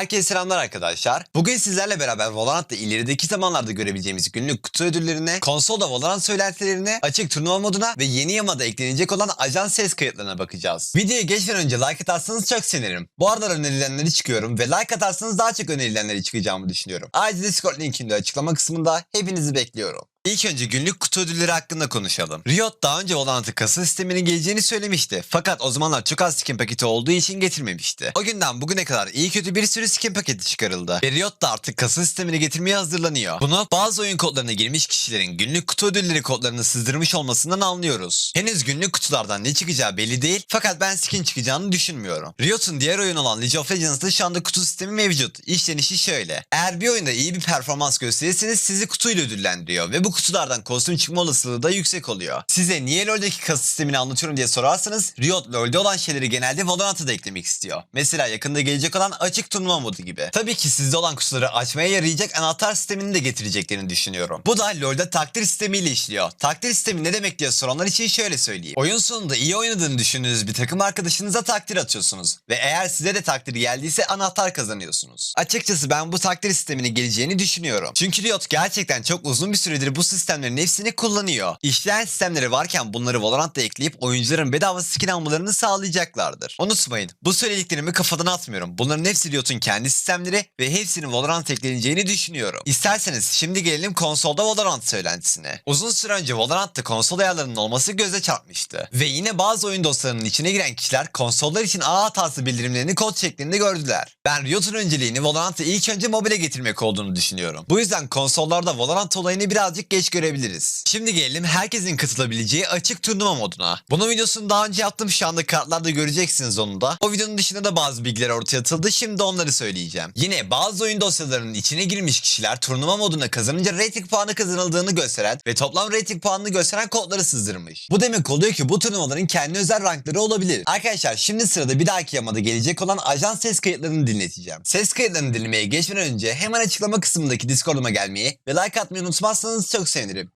Herkese selamlar arkadaşlar. Bugün sizlerle beraber Valorant'ta ilerideki zamanlarda görebileceğimiz günlük kutu ödüllerine, konsolda Valorant söylentilerine, açık turnuva moduna ve yeni yamada eklenecek olan ajan ses kayıtlarına bakacağız. Videoya geçmeden önce like atarsanız çok sevinirim. Bu arada önerilenleri çıkıyorum ve like atarsanız daha çok önerilenleri çıkacağımı düşünüyorum. Ayrıca Discord linkini de açıklama kısmında hepinizi bekliyorum. İlk önce günlük kutu ödülleri hakkında konuşalım. Riot daha önce Valorant'ın kasa sisteminin geleceğini söylemişti. Fakat o zamanlar çok az skin paketi olduğu için getirmemişti. O günden bugüne kadar iyi kötü bir sürü skin paketi çıkarıldı. Ve Riot da artık kasa sistemini getirmeye hazırlanıyor. Bunu bazı oyun kodlarına girmiş kişilerin günlük kutu ödülleri kodlarını sızdırmış olmasından anlıyoruz. Henüz günlük kutulardan ne çıkacağı belli değil fakat ben skin çıkacağını düşünmüyorum. Riot'un diğer oyun olan League of Legends'da şu anda kutu sistemi mevcut. İşlenişi şöyle. Eğer bir oyunda iyi bir performans gösterirseniz sizi kutuyla ödüllendiriyor ve bu kutulardan kostüm çıkma olasılığı da yüksek oluyor. Size niye LoL'deki kasa sistemini anlatıyorum diye sorarsanız Riot LoL'de olan şeyleri genelde Valorant'a da eklemek istiyor. Mesela yakında gelecek olan açık turnuva modu gibi. Tabii ki sizde olan kutuları açmaya yarayacak anahtar sistemini de getireceklerini düşünüyorum. Bu da LoL'de takdir sistemiyle işliyor. Takdir sistemi ne demek diye soranlar için şöyle söyleyeyim. Oyun sonunda iyi oynadığını düşündüğünüz bir takım arkadaşınıza takdir atıyorsunuz. Ve eğer size de takdir geldiyse anahtar kazanıyorsunuz. Açıkçası ben bu takdir sisteminin geleceğini düşünüyorum. Çünkü Riot gerçekten çok uzun bir süredir bu sistemlerin hepsini kullanıyor. İşleyen sistemleri varken bunları Valorant'ta ekleyip oyuncuların bedava skin almalarını sağlayacaklardır. Unutmayın bu söylediklerimi kafadan atmıyorum. Bunların hepsi Riot'un kendi sistemleri ve hepsinin Valorant ekleneceğini düşünüyorum. İsterseniz şimdi gelelim konsolda Valorant söylentisine. Uzun süre önce Valorant'ta konsol ayarlarının olması göze çarpmıştı. Ve yine bazı oyun dosyalarının içine giren kişiler konsollar için ağ hatası bildirimlerini kod şeklinde gördüler. Ben Riot'un önceliğini Valorant'ı ilk önce mobile getirmek olduğunu düşünüyorum. Bu yüzden konsollarda Valorant olayını birazcık geç görebiliriz. Şimdi gelelim herkesin katılabileceği açık turnuva moduna. Bunun videosunu daha önce yaptım şu anda kartlarda göreceksiniz onu da. O videonun dışında da bazı bilgiler ortaya atıldı şimdi onları söyleyeceğim. Yine bazı oyun dosyalarının içine girmiş kişiler turnuva moduna kazanınca rating puanı kazanıldığını gösteren ve toplam rating puanını gösteren kodları sızdırmış. Bu demek oluyor ki bu turnuvaların kendi özel rankları olabilir. Arkadaşlar şimdi sırada bir dahaki yamada gelecek olan ajan ses kayıtlarını dinleteceğim. Ses kayıtlarını dinlemeye geçmeden önce hemen açıklama kısmındaki Discord'uma gelmeyi ve like atmayı unutmazsanız çok sevinirim.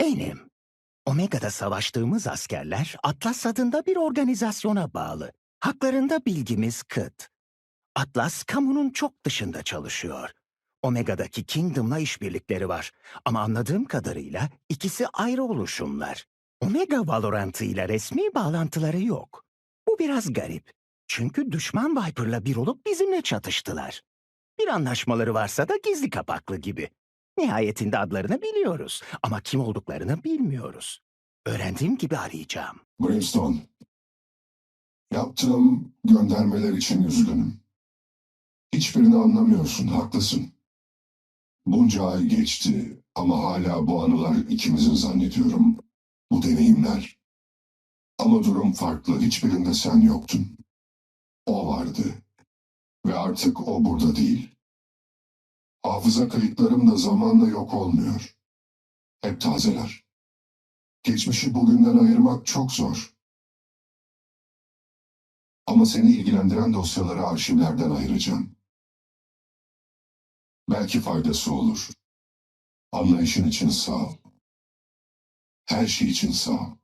Benim. Omega'da savaştığımız askerler Atlas adında bir organizasyona bağlı. Haklarında bilgimiz kıt. Atlas kamunun çok dışında çalışıyor. Omega'daki Kingdom'la işbirlikleri var. Ama anladığım kadarıyla ikisi ayrı oluşumlar. Omega Valorant'ı ile resmi bağlantıları yok. Bu biraz garip. Çünkü düşman Viper'la bir olup bizimle çatıştılar. Bir anlaşmaları varsa da gizli kapaklı gibi. Nihayetinde adlarını biliyoruz ama kim olduklarını bilmiyoruz. Öğrendiğim gibi arayacağım. Brimstone. Yaptığım göndermeler için üzgünüm. Hiçbirini anlamıyorsun, haklısın. Bunca ay geçti ama hala bu anılar ikimizin zannediyorum. Bu deneyimler. Ama durum farklı, hiçbirinde sen yoktun. O vardı. Ve artık o burada değil. Hafıza kayıtlarım da zamanla yok olmuyor. Hep tazeler. Geçmişi bugünden ayırmak çok zor. Ama seni ilgilendiren dosyaları arşivlerden ayıracağım. Belki faydası olur. Anlayışın için sağ ol. Her şey için sağ ol.